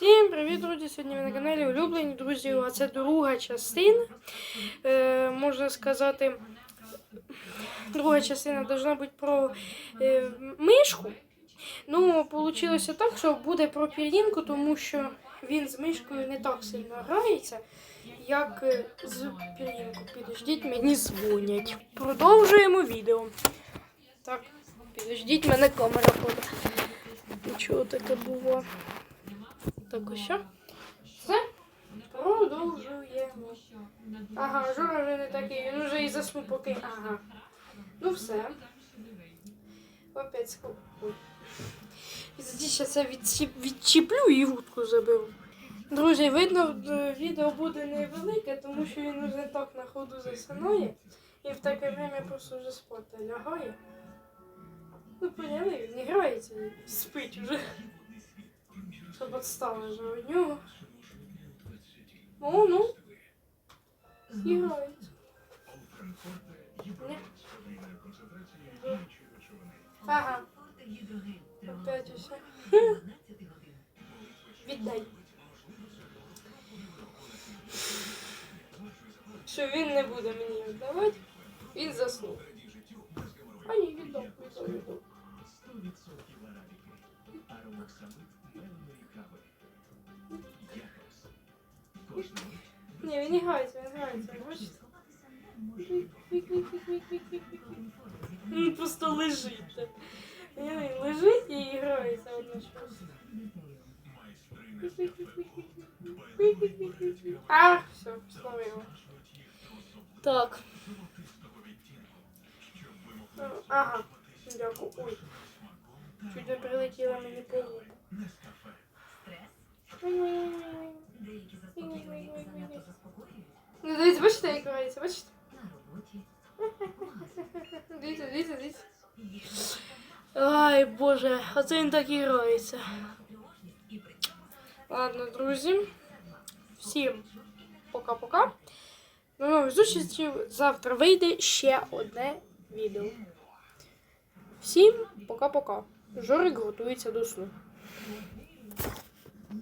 Всім привіт, друзі! Сьогодні ви на каналі Улюблені друзі. А це друга частина. Е, можна сказати, друга частина должна бути про е, мишку. Ну, вийшло так, що буде про пір'їнку, тому що він з мишкою не так сильно грається, як е, з пір'їнкою. Підождіть, мені дзвонять. Продовжуємо відео. Так, підождіть, мене камера ходить. Нічого таке було. Так ось що? Все? Продовжуємо. Ага, Жора вже не такий, він вже і заснув поки. Ага. Ну все. Опять. Ой. Зараз я відчіп... відчіплю і вудку заберу. Друзі, видно, е, відео буде невелике, тому що він вже так на ходу засинає. І в таке время просто вже спати лягає. Ну, поняли, він не грається, спить уже. Щоб отстала вже від нього. О, ну. Зіграється. Ні. Ага. Опять усе. Віддай. Що він не буде мені віддавати, він заснув. А ні, віддав, віддав, віддав. Ні, він не грається, він грається, бачите? Він просто лежить. Він лежить і грається одночасно. А, все, словила. Так. Ага, дякую. Ой. Чуть не прилетіла мені по лбу. Деякі заспокійливі занадто заспокоюють Ну, дивіться, бачите, як грається, бачите? Дивіться, дивіться, дивіться. Ай, боже, а це він так і причому Ладно, друзі. Всім пока-пока. До нових зустрічей. Завтра вийде ще одне відео. Всім пока-пока. Жорик готується до сну.